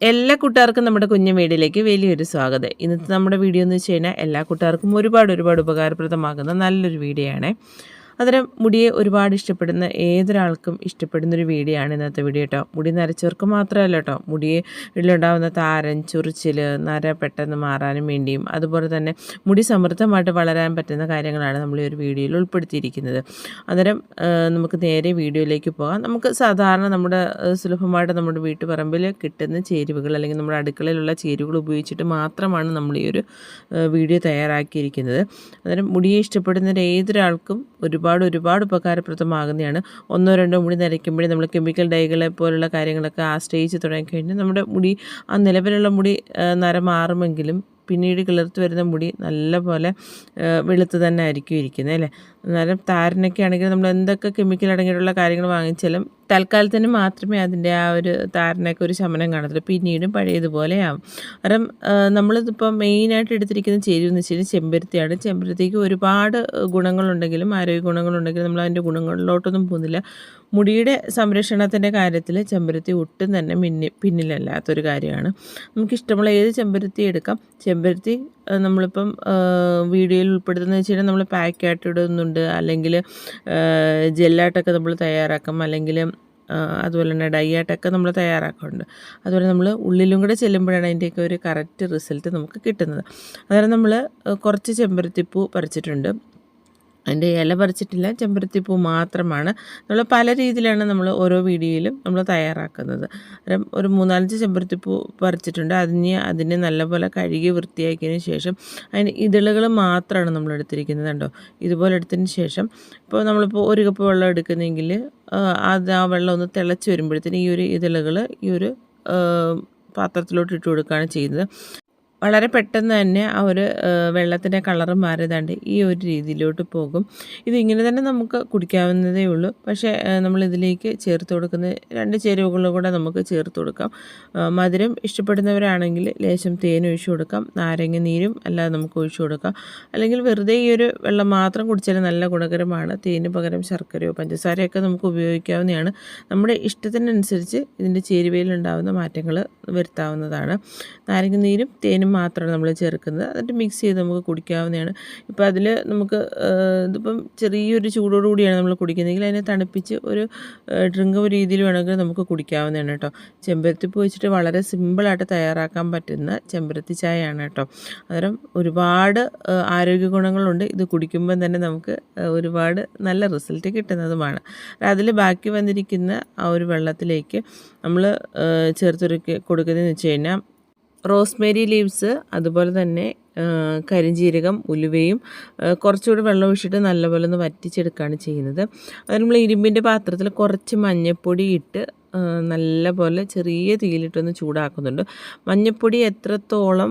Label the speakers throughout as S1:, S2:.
S1: എല്ലാ കൂട്ടുകാർക്കും നമ്മുടെ കുഞ്ഞു വീടിലേക്ക് വലിയൊരു സ്വാഗതം. ഇന്നത്തെ നമ്മുടെ വീഡിയോ എന്ന് വെച്ച് കഴിഞ്ഞാൽ എല്ലാ കൂട്ടുകാർക്കും ഒരുപാട് ഒരുപാട് ഉപകാരപ്രദമാകുന്ന നല്ലൊരു വീഡിയോ ആണ് അന്നേരം മുടിയെ ഒരുപാട് ഇഷ്ടപ്പെടുന്ന ഏതൊരാൾക്കും ഇഷ്ടപ്പെടുന്നൊരു വീഡിയോ ആണ് ഇന്നത്തെ വീഡിയോ കേട്ടോ. മുടി നരച്ചവർക്ക് മാത്രമല്ല കേട്ടോ. മുടിയെ ഉള്ളുണ്ടാകുന്ന താരൻ ചൊറിച്ചിൽ നര പെട്ടെന്ന് മാറാനും വേണ്ടിയും അതുപോലെ തന്നെ മുടി സമൃദ്ധമായിട്ട് വളരാൻ പറ്റുന്ന കാര്യങ്ങളാണ് നമ്മൾ ഈ ഒരു വീഡിയോയിൽ ഉൾപ്പെടുത്തിയിരിക്കുന്നത്. അന്നേരം നമുക്ക് നേരെ വീഡിയോയിലേക്ക് പോകാം. നമുക്ക് സാധാരണ നമ്മുടെ സുലഭമായിട്ട് നമ്മുടെ വീട്ടുപറമ്പിൽ കിട്ടുന്ന ചേരുവകൾ അല്ലെങ്കിൽ നമ്മുടെ അടുക്കളയിലുള്ള ചേരുവകൾ ഉപയോഗിച്ചിട്ട് മാത്രമാണ് നമ്മൾ ഈ ഒരു വീഡിയോ തയ്യാറാക്കിയിരിക്കുന്നത്. അന്നേരം മുടിയെ ഇഷ്ടപ്പെടുന്ന ഏതൊരാൾക്കും ഒരുപാട് ഒരുപാട് ഒരുപാട് ഉപകാരപ്രദമാകുന്നതാണ്. ഒന്നോ രണ്ടോ മുടി നരയ്ക്കുമ്പോഴേ നമ്മൾ കെമിക്കൽ ഡൈകളെ പോലുള്ള കാര്യങ്ങളൊക്കെ ആശ്രയിച്ച് തുടങ്ങിക്കഴിഞ്ഞാൽ നമ്മുടെ മുടി ആ നിലവിലുള്ള മുടി നര മാറുമെങ്കിലും പിന്നീട് കിളിർത്ത് വരുന്ന മുടി നല്ല പോലെ വെളുത്ത് തന്നെ ആയിരിക്കും ഇരിക്കുന്നത് അല്ലേ? അന്നേരം താരനൊക്കെ ആണെങ്കിൽ നമ്മൾ എന്തൊക്കെ കെമിക്കൽ അടങ്ങിയിട്ടുള്ള കാര്യങ്ങൾ വാങ്ങിച്ചാലും തൽക്കാലത്തിന് മാത്രമേ അതിന്റെ ആ ഒരു താരനൊക്കെ ഒരു ശമനം കാണത്തുള്ളൂ. പിന്നീടും പഴയതുപോലെ ആവും. കാരണം നമ്മളിതിപ്പോൾ മെയിനായിട്ട് എടുത്തിരിക്കുന്ന ചേരുവ എന്ന് വെച്ച് കഴിഞ്ഞാൽ ചെമ്പരത്തിയാണ്. ചെമ്പരത്തിക്ക് ഒരുപാട് ഗുണങ്ങളുണ്ടെങ്കിലും ആരോഗ്യ ഗുണങ്ങളുണ്ടെങ്കിലും നമ്മൾ അതിന്റെ ഗുണങ്ങളിലോട്ടൊന്നും പോകുന്നില്ല. മുടിയുടെ സംരക്ഷണത്തിന്റെ കാര്യത്തിൽ ചെമ്പരത്തി ഒട്ടും തന്നെ മിന്നി പിന്നിലല്ലാത്തൊരു കാര്യമാണ്. നമുക്കിഷ്ടമുള്ള ഏത് ചെമ്പരത്തി എടുക്കാം? ചെമ്പരത്തി നമ്മളിപ്പം വീഡിയോയിൽ ഉൾപ്പെടുത്തുന്നത് വെച്ച് കഴിഞ്ഞാൽ നമ്മൾ പാക്കായിട്ട് ഇടുന്നുണ്ട്. അല്ലെങ്കിൽ ജെല്ലായിട്ടൊക്കെ നമ്മൾ തയ്യാറാക്കാം. അല്ലെങ്കിൽ അതുപോലെ തന്നെ ഡൈ ആയിട്ടൊക്കെ നമ്മൾ തയ്യാറാക്കുന്നുണ്ട് അതുപോലെ നമ്മൾ ഉള്ളിലും കൂടെ ചെല്ലുമ്പോഴാണ് അതിന്റെയൊക്കെ ഒരു കറക്റ്റ് റിസൾട്ട് നമുക്ക് കിട്ടുന്നത്. അതായത് നമ്മൾ കുറച്ച് ചെമ്പരത്തിപ്പൂ പറിച്ചിട്ടുണ്ട്. അതിന്റെ ഇല പറിച്ചിട്ടില്ല ചെമ്പരത്തിപ്പൂ മാത്രമാണ്. നമ്മൾ പല രീതിയിലാണ് നമ്മൾ ഓരോ വീഡിയോയിലും നമ്മൾ തയ്യാറാക്കുന്നത്. ഒരു മൂന്നാലഞ്ച് ചെമ്പരത്തിപ്പൂ പറിച്ചിട്ടുണ്ട്. അതിന് അതിനെ നല്ലപോലെ കഴുകി വൃത്തിയാക്കിയതിന് ശേഷം അതിന് ഇതളുകൾ മാത്രമാണ് നമ്മൾ എടുത്തിരിക്കുന്നത് കണ്ടോ? ഇതുപോലെ എടുത്തതിന് ശേഷം ഇപ്പോൾ നമ്മളിപ്പോൾ ഒരു കപ്പ് വെള്ളം എടുക്കുന്നെങ്കിൽ അത് ആ വെള്ളം ഒന്ന് തിളച്ച് വരുമ്പോഴത്തേന് ഈ ഒരു ഇതളുകൾ ഈ ഒരു പാത്രത്തിലോട്ട് ഇട്ട് കൊടുക്കുകയാണ് ചെയ്യുന്നത്. വളരെ പെട്ടെന്ന് തന്നെ ആ ഒരു വെള്ളത്തിന്റെ കളറ് മാറിയതാണ്ട് ഈ ഒരു രീതിയിലോട്ട് പോകും. ഇതിങ്ങനെ തന്നെ നമുക്ക് കുടിക്കാവുന്നതേ ഉള്ളൂ. പക്ഷേ നമ്മൾ ഇതിലേക്ക് ചേർത്ത് കൊടുക്കുന്ന രണ്ട് ചേരുവകളും കൂടെ നമുക്ക് ചേർത്ത് കൊടുക്കാം. മധുരം ഇഷ്ടപ്പെടുന്നവരാണെങ്കിൽ ലേശം തേൻ ഒഴിച്ചു കൊടുക്കാം. നാരങ്ങ നീരും അല്ലാതെ നമുക്ക് ഒഴിച്ചു കൊടുക്കാം. അല്ലെങ്കിൽ വെറുതെ ഈ ഒരു വെള്ളം മാത്രം കുടിച്ചാൽ നല്ല ഗുണകരമാണ്. തേന് പകരം ശർക്കരയോ പഞ്ചസാരയൊക്കെ നമുക്ക് ഉപയോഗിക്കാവുന്നതാണ്. നമ്മുടെ ഇഷ്ടത്തിനനുസരിച്ച് ഇതിന്റെ ചേരുവയിലുണ്ടാകുന്ന മാറ്റങ്ങൾ വരുത്താവുന്നതാണ്. നാരങ്ങ നീരും തേനും തേനും മാത്രമാണ് നമ്മൾ ചേർക്കുന്നത്. എന്നിട്ട് മിക്സ് ചെയ്ത് നമുക്ക് കുടിക്കാവുന്നതാണ്. ഇപ്പോൾ അതിൽ നമുക്ക് ഇതിപ്പം ചെറിയൊരു ചൂടോടുകൂടിയാണ് നമ്മൾ കുടിക്കുന്നതെങ്കിൽ അതിനെ തണുപ്പിച്ച് ഒരു ഡ്രിങ്ക് രീതിയിൽ വേണമെങ്കിൽ നമുക്ക് കുടിക്കാവുന്നതാണ് കേട്ടോ. ചെമ്പരത്തിപ്പ് വെച്ചിട്ട് വളരെ സിമ്പിളായിട്ട് തയ്യാറാക്കാൻ പറ്റുന്ന ചെമ്പരത്തി ചായയാണ് കേട്ടോ. അന്നേരം ഒരുപാട് ആരോഗ്യ ഗുണങ്ങളുണ്ട്. ഇത് കുടിക്കുമ്പം തന്നെ നമുക്ക് ഒരുപാട് നല്ല റിസൾട്ട് കിട്ടുന്നതുമാണ്. അതിൽ ബാക്കി വന്നിരിക്കുന്ന ആ ഒരു വെള്ളത്തിലേക്ക് നമ്മൾ ചേർത്തൊരുക്കി കൊടുക്കുന്നതെന്ന് വെച്ച് കഴിഞ്ഞാൽ റോസ്മേരി ലീവ്സ് അതുപോലെ തന്നെ കരിഞ്ജീരകം ഉലുവയും കുറച്ചുകൂടി വെള്ളം ഒഴിച്ചിട്ട് നല്ലപോലെ ഒന്ന് വറ്റിച്ചെടുക്കുകയാണ് ചെയ്യുന്നത്. അത് നമ്മൾ ഇരുമ്പിന്റെ പാത്രത്തിൽ കുറച്ച് മഞ്ഞൾപ്പൊടി ഇട്ട് നല്ല പോലെ ചെറിയ തീയിലിട്ടൊന്ന് ചൂടാക്കുന്നുണ്ട്. മഞ്ഞൾപ്പൊടി എത്രത്തോളം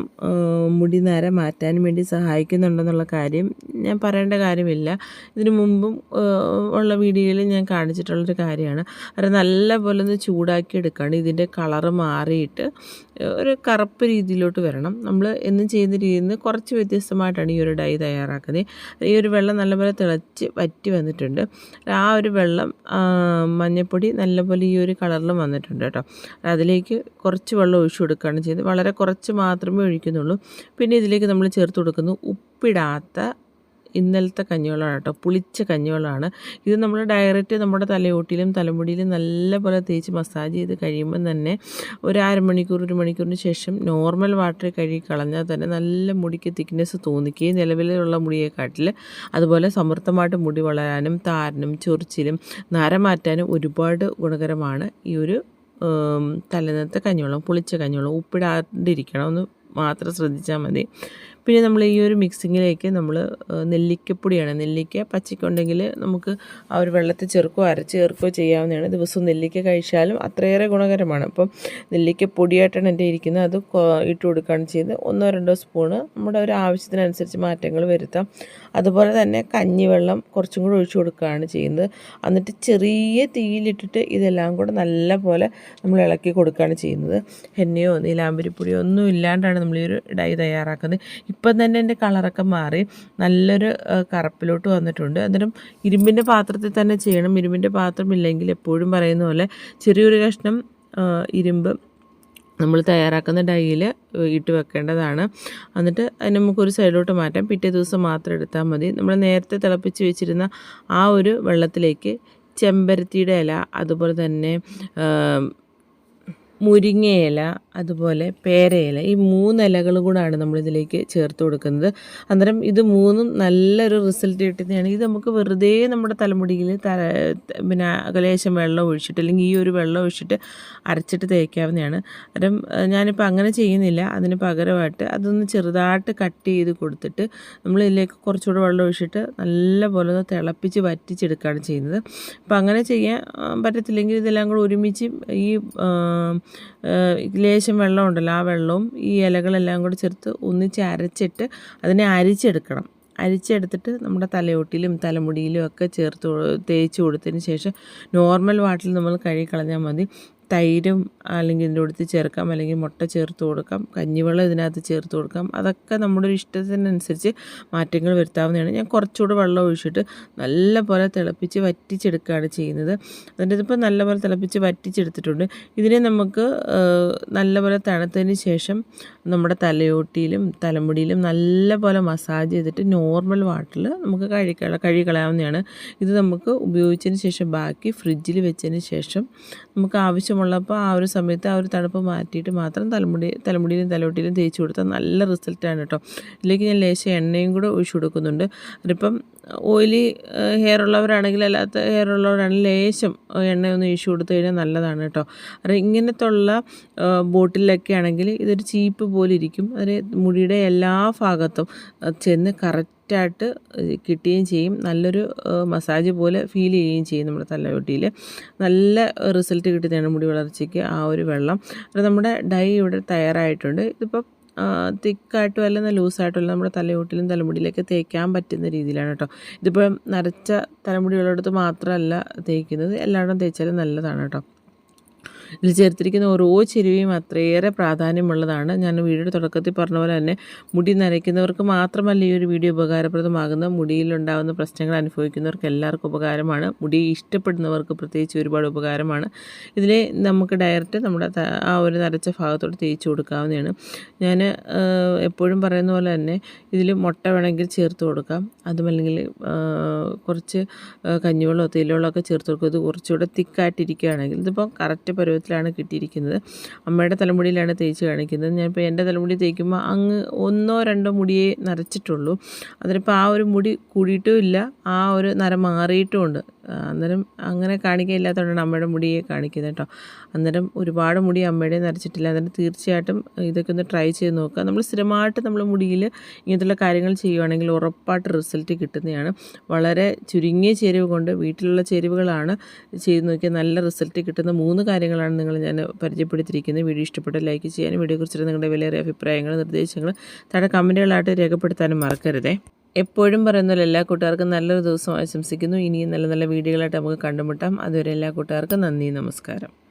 S1: മുടി നര മാറ്റാൻ വേണ്ടി സഹായിക്കുന്നുണ്ടെന്നുള്ള കാര്യം ഞാൻ പറയേണ്ട കാര്യമില്ല. ഇതിനു മുമ്പും ഉള്ള വീഡിയോയിൽ ഞാൻ കാണിച്ചിട്ടുള്ളൊരു കാര്യമാണ്. അത് നല്ല പോലെ ഒന്ന് ചൂടാക്കി എടുക്കുകയാണ് ഇതിന്റെ കളറ് മാറിയിട്ട് ഒരു കറുപ്പ് രീതിയിലോട്ട് വരണം. നമ്മൾ എന്നും ചെയ്യുന്ന രീതിയിൽ നിന്ന് കുറച്ച് വ്യത്യസ്തമായിട്ടാണ് ഈ ഒരു ഡൈ തയ്യാറാക്കുന്നത്. ഈ ഒരു വെള്ളം നല്ലപോലെ തിളച്ച് വറ്റി വന്നിട്ടുണ്ട്. ആ ഒരു വെള്ളം മഞ്ഞൾപ്പൊടി നല്ലപോലെ ഈ ഒരു കളറിൽ വന്നിട്ടുണ്ട് കേട്ടോ. അതിലേക്ക് കുറച്ച് വെള്ളം ഒഴിച്ചു കൊടുക്കുകയാണ് ചെയ്യുന്നത് വളരെ കുറച്ച് മാത്രമേ ഒഴിക്കുന്നുള്ളൂ. പിന്നെ ഇതിലേക്ക് നമ്മൾ ചേർത്ത് കൊടുക്കുന്നു ഉപ്പിടാത്ത ഇന്നലത്തെ കഞ്ഞിവെള്ളമാണ് കേട്ടോ. പുളിച്ച കഞ്ഞിവെള്ളമാണ്. ഇത് നമ്മൾ ഡയറക്റ്റ് നമ്മുടെ തലയോട്ടിലും തലമുടിയിലും നല്ലപോലെ തേച്ച് മസാജ് ചെയ്ത് കഴിയുമ്പം തന്നെ ഒരു അരമണിക്കൂർ ഒരു മണിക്കൂറിന് ശേഷം നോർമൽ വാട്ടറിൽ കഴുകി കളഞ്ഞാൽ തന്നെ നല്ല മുടിക്ക് തിക്നെസ് തോന്നിക്കുകയും നിലവിലുള്ള മുടിയെക്കാട്ടിൽ അതുപോലെ സമൃദ്ധമായിട്ട് മുടി വളരാനും താരനും ചൊറിച്ചിലും നരമാറ്റാനും ഒരുപാട് ഗുണകരമാണ് ഈ ഒരു തലനത്തെ കഞ്ഞിവെള്ളം പുളിച്ച കഞ്ഞിവെള്ളം. ഉപ്പിടാണ്ടിരിക്കണം എന്ന് മാത്രം ശ്രദ്ധിച്ചാൽ മതി. പിന്നെ നമ്മൾ ഈ ഒരു മിക്സിങ്ങിലേക്ക് നമ്മൾ നെല്ലിക്കപ്പൊടിയാണ്. നെല്ലിക്ക പച്ചയ്ക്കുണ്ടെങ്കിൽ നമുക്ക് ആ ഒരു വെള്ളത്തിൽ ചെറുക്കോ അരച്ച് ചേർക്കോ ചെയ്യാവുന്നതാണ്. ദിവസവും നെല്ലിക്ക കഴിച്ചാലും അത്രയേറെ ഗുണകരമാണ്. അപ്പം നെല്ലിക്ക പൊടിയായിട്ടാണ് എന്റെ ഇരിക്കുന്നത്. അത് ഇട്ട് കൊടുക്കുകയാണ് ചെയ്യുന്നത്. ഒന്നോ രണ്ടോ സ്പൂണ് നമ്മുടെ ഒരു ആവശ്യത്തിനനുസരിച്ച് മാറ്റങ്ങൾ വരുത്താം. അതുപോലെ തന്നെ കഞ്ഞിവെള്ളം കുറച്ചും കൂടി ഒഴിച്ചു കൊടുക്കുകയാണ് ചെയ്യുന്നത്. എന്നിട്ട് ചെറിയ തീയിലിട്ടിട്ട് ഇതെല്ലാം കൂടെ നല്ല പോലെ നമ്മൾ ഇളക്കി കൊടുക്കുകയാണ് ചെയ്യുന്നത്. എണ്ണയോ നീലാമ്പരിപ്പൊടിയോ ഒന്നും ഇല്ലാണ്ടാണ് നമ്മൾ ഈ ഒരു ഡൈ തയ്യാറാക്കുന്നത്. ഇപ്പം തന്നെ എന്റെ കളറൊക്കെ മാറി നല്ലൊരു കറുപ്പിലോട്ട് വന്നിട്ടുണ്ട്. അന്നേരം ഇരുമ്പിന്റെ പാത്രത്തിൽ തന്നെ ചെയ്യണം. ഇരുമ്പിന്റെ പാത്രം ഇല്ലെങ്കിൽ എപ്പോഴും പറയുന്ന പോലെ ചെറിയൊരു കഷ്ണം ഇരുമ്പ് നമ്മൾ തയ്യാറാക്കുന്ന ഡൈയിൽ ഇട്ട് വെക്കേണ്ടതാണ്. എന്നിട്ട് അതിന് നമുക്കൊരു സൈഡിലോട്ട് മാറ്റാം. പിറ്റേ ദിവസം മാത്രം എടുത്താൽ മതി. നമ്മൾ നേരത്തെ തിളപ്പിച്ച് വെച്ചിരുന്ന ആ ഒരു വെള്ളത്തിലേക്ക് ചെമ്പരത്തിയുടെ ഇല അതുപോലെ തന്നെ മുരിങ്ങയില അതുപോലെ പേരയില ഈ മൂന്ന് ഇലകളും കൂടാണ് നമ്മളിതിലേക്ക് ചേർത്ത് കൊടുക്കുന്നത്. അന്നേരം ഇത് മൂന്നും നല്ലൊരു റിസൾട്ട് കിട്ടുന്നതാണ്. ഇത് നമുക്ക് വെറുതെ നമ്മുടെ തലമുടിയിൽ തല പിന്നെ ലേശം വെള്ളം ഒഴിച്ചിട്ട് അല്ലെങ്കിൽ ഈ ഒരു വെള്ളം ഒഴിച്ചിട്ട് അരച്ചിട്ട് തേക്കാവുന്നതാണ്. അന്നേരം ഞാനിപ്പോൾ അങ്ങനെ ചെയ്യുന്നില്ല. അതിന് പകരമായിട്ട് അതൊന്ന് ചെറുതായിട്ട് കട്ട് ചെയ്ത് കൊടുത്തിട്ട് നമ്മൾ ഇതിലേക്ക് കുറച്ചുകൂടെ വെള്ളം ഒഴിച്ചിട്ട് നല്ലപോലെ ഒന്ന് തിളപ്പിച്ച് വറ്റിച്ചെടുക്കുകയാണ് ചെയ്യുന്നത്. അപ്പോൾ അങ്ങനെ ചെയ്യാൻ പറ്റത്തില്ലെങ്കിൽ ഇതെല്ലാം കൂടെ ഒരുമിച്ച് ഈ ലേശം വെള്ളം ഉണ്ടല്ലോ ആ വെള്ളവും ഈ ഇലകളെല്ലാം കൂടി ചേർത്ത് ഒന്നിച്ച് അരച്ചിട്ട് അതിനെ അരിച്ചെടുക്കണം. അരിച്ചെടുത്തിട്ട് നമ്മുടെ തലയോട്ടിലും തലമുടിയിലും ഒക്കെ ചേർത്ത് തേച്ച് കൊടുത്തതിന് ശേഷം നോർമൽ വാട്ടിൽ നമ്മൾ കഴുകി കളഞ്ഞാൽ മതി. തൈരും അല്ലെങ്കിൽ ഇതിന്റെ അടുത്ത് ചേർക്കാം അല്ലെങ്കിൽ മുട്ട ചേർത്ത് കൊടുക്കാം കഞ്ഞിവെള്ളം ഇതിനകത്ത് ചേർത്ത് കൊടുക്കാം. അതൊക്കെ നമ്മുടെ ഒരു ഇഷ്ടത്തിനനുസരിച്ച് മാറ്റങ്ങൾ വരുത്താവുന്നതാണ്. ഞാൻ കുറച്ചുകൂടെ വെള്ളം ഒഴിച്ചിട്ട് നല്ല പോലെ തിളപ്പിച്ച് വറ്റിച്ചെടുക്കുകയാണ് ചെയ്യുന്നത്. അതിന്റെ ഇതിപ്പോൾ നല്ലപോലെ തിളപ്പിച്ച് വറ്റിച്ചെടുത്തിട്ടുണ്ട്. ഇതിനെ നമുക്ക് നല്ല പോലെ തണുത്തതിന് ശേഷം നമ്മുടെ തലയോട്ടിയിലും തലമുടിയിലും നല്ല പോലെ മസാജ് ചെയ്തിട്ട് നോർമൽ വാട്ടറിൽ നമുക്ക് കഴുകി കഴുകി കളയാവുന്നതാണ്. ഇത് നമുക്ക് ഉപയോഗിച്ചതിന് ശേഷം ബാക്കി ഫ്രിഡ്ജിൽ വെച്ചതിന് ശേഷം നമുക്ക് ആവശ്യമുള്ളപ്പോൾ ആ ഒരു സമയത്ത് ആ ഒരു തണുപ്പ് മാറ്റിയിട്ട് മാത്രം തലമുടി തലമുടിയിലും തലമുട്ടിയിലും തേച്ച് കൊടുത്താൽ നല്ല റിസൾട്ടാണ് കേട്ടോ. ഇതിലേക്ക് ഞാൻ ലേശം എണ്ണയും കൂടെ ഒഴിച്ചു കൊടുക്കുന്നുണ്ട്. അതിപ്പം ഓയിലി ഹെയർ ഉള്ളവരാണെങ്കിൽ അല്ലാത്ത ഹെയർ ഉള്ളവരാണെങ്കിൽ ലേശം എണ്ണയൊന്ന് ഒഴിച്ചു കൊടുത്തു കഴിഞ്ഞാൽ നല്ലതാണ് കേട്ടോ. അത് ഇങ്ങനത്തെ ഉള്ള ബോട്ടിലൊക്കെ ആണെങ്കിൽ ഇതൊരു ചീപ്പ് പോലെ ഇരിക്കും. അതിന് മുടിയുടെ എല്ലാ ഭാഗത്തും ചെന്ന് കറക്റ്റ് കറക്റ്റായിട്ട് കിട്ടുകയും ചെയ്യും. നല്ലൊരു മസാജ് പോലെ ഫീൽ ചെയ്യുകയും ചെയ്യും നമ്മുടെ തലയോട്ടിയിൽ. നല്ല റിസൾട്ട് കിട്ടുന്നതാണ് മുടി വളർച്ചയ്ക്ക് ആ ഒരു വെള്ളം. അപ്പോൾ നമ്മുടെ ഡൈ ഇവിടെ തയ്യാറായിട്ടുണ്ട്. ഇതിപ്പോൾ തിക്കായിട്ടും അല്ല ലൂസായിട്ടും നമ്മുടെ തലയോട്ടിലും തലമുടിയിലൊക്കെ തേക്കാൻ പറ്റുന്ന രീതിയിലാണ് കേട്ടോ. ഇതിപ്പോൾ നരച്ച തലമുടിയുള്ളിടത്ത് മാത്രമല്ല തേക്കുന്നത്. എല്ലായിടം തേച്ചാലും നല്ലതാണ് കേട്ടോ. ഇതിൽ ചേർത്തിരിക്കുന്ന ഓരോ ചെരുവിയും അത്രയേറെ പ്രാധാന്യമുള്ളതാണ്. ഞാൻ വീഡിയോയുടെ തുടക്കത്തിൽ പറഞ്ഞ പോലെ തന്നെ മുടി നരയ്ക്കുന്നവർക്ക് മാത്രമല്ല ഈ ഒരു വീഡിയോ ഉപകാരപ്രദമാകുന്ന മുടിയിലുണ്ടാകുന്ന പ്രശ്നങ്ങൾ അനുഭവിക്കുന്നവർക്ക് എല്ലാവർക്കും ഉപകാരമാണ്. മുടി ഇഷ്ടപ്പെടുന്നവർക്ക് പ്രത്യേകിച്ച് ഒരുപാട് ഉപകാരമാണ്. ഇതിനെ നമുക്ക് ഡയറക്റ്റ് നമ്മുടെ ആ ഒരു നരച്ച ഭാഗത്തോട് തേച്ച് കൊടുക്കാവുന്നതാണ്. ഞാൻ എപ്പോഴും പറയുന്ന പോലെ തന്നെ ഇതിൽ മുട്ട വേണമെങ്കിൽ ചേർത്ത് കൊടുക്കാം. അതുമല്ലെങ്കിൽ കുറച്ച് കഞ്ഞിവെള്ളമോ തേയിലവെള്ളമോ ഒക്കെ ചേർത്ത് കൊടുക്കും. ഇത് കുറച്ചുകൂടെ തിക്കായിട്ടിരിക്കുകയാണെങ്കിൽ ഇതിപ്പോൾ കറക്റ്റ് പരുവത്തിൽ പരുവത്തിലാണ് കിട്ടിയിരിക്കുന്നത്. അമ്മയുടെ തലമുടിയിലാണ് തേച്ച് കാണിക്കുന്നത്. ഞാനിപ്പോൾ എന്റെ തലമുടി തേക്കുമ്പോൾ അങ്ങ് ഒന്നോ രണ്ടോ മുടിയേ നരച്ചിട്ടുള്ളൂ. അതിനിപ്പോൾ ആ ഒരു മുടി കൂടിയിട്ടും ഇല്ല. ആ ഒരു നര മാറിയിട്ടുമുണ്ട് അന്നേരം അങ്ങനെ കാണിക്കയില്ലാത്തതുകൊണ്ടാണ് അമ്മയുടെ മുടിയെ കാണിക്കുന്നത് കേട്ടോ. അന്നേരം ഒരുപാട് മുടി അമ്മയുടെ നരച്ചിട്ടില്ല. അന്നേരം തീർച്ചയായിട്ടും ഇതൊക്കെ ഒന്ന് ട്രൈ ചെയ്ത് നോക്കുക. നമ്മൾ സ്ഥിരമായിട്ട് നമ്മൾ മുടിയിൽ ഇങ്ങനത്തുള്ള കാര്യങ്ങൾ ചെയ്യുവാണെങ്കിൽ ഉറപ്പായിട്ട് റിസൾട്ട് കിട്ടുന്നതാണ്. വളരെ ചുരുങ്ങിയ ചേരുവ കൊണ്ട് വീട്ടിലുള്ള ചേരുവകളാണ് ചെയ്ത് നോക്കിയാൽ നല്ല റിസൾട്ട് കിട്ടുന്ന മൂന്ന് കാര്യങ്ങളാണ് നിങ്ങൾ ഞാൻ പരിചയപ്പെടുത്തിയിരിക്കുന്നത്. വീഡിയോ ഇഷ്ടപ്പെട്ട ലൈക്ക് ചെയ്യാനും വീഡിയോയെക്കുറിച്ച് നിങ്ങളുടെ വിലയേറിയ അഭിപ്രായങ്ങൾ നിർദ്ദേശങ്ങൾ താഴെ കമന്റുകളായിട്ട് രേഖപ്പെടുത്താനും മറക്കരുതേ. എപ്പോഴും പറയുന്ന എല്ലാ കൂട്ടുകാർക്കും നല്ലൊരു ദിവസം ആശംസിക്കുന്നു. ഇനിയും നല്ല നല്ല വീഡിയോകളായിട്ട് നമുക്ക് കണ്ടുമുട്ടാം. അതുവരെ എല്ലാ കൂട്ടുകാർക്കും നന്ദി നമസ്കാരം.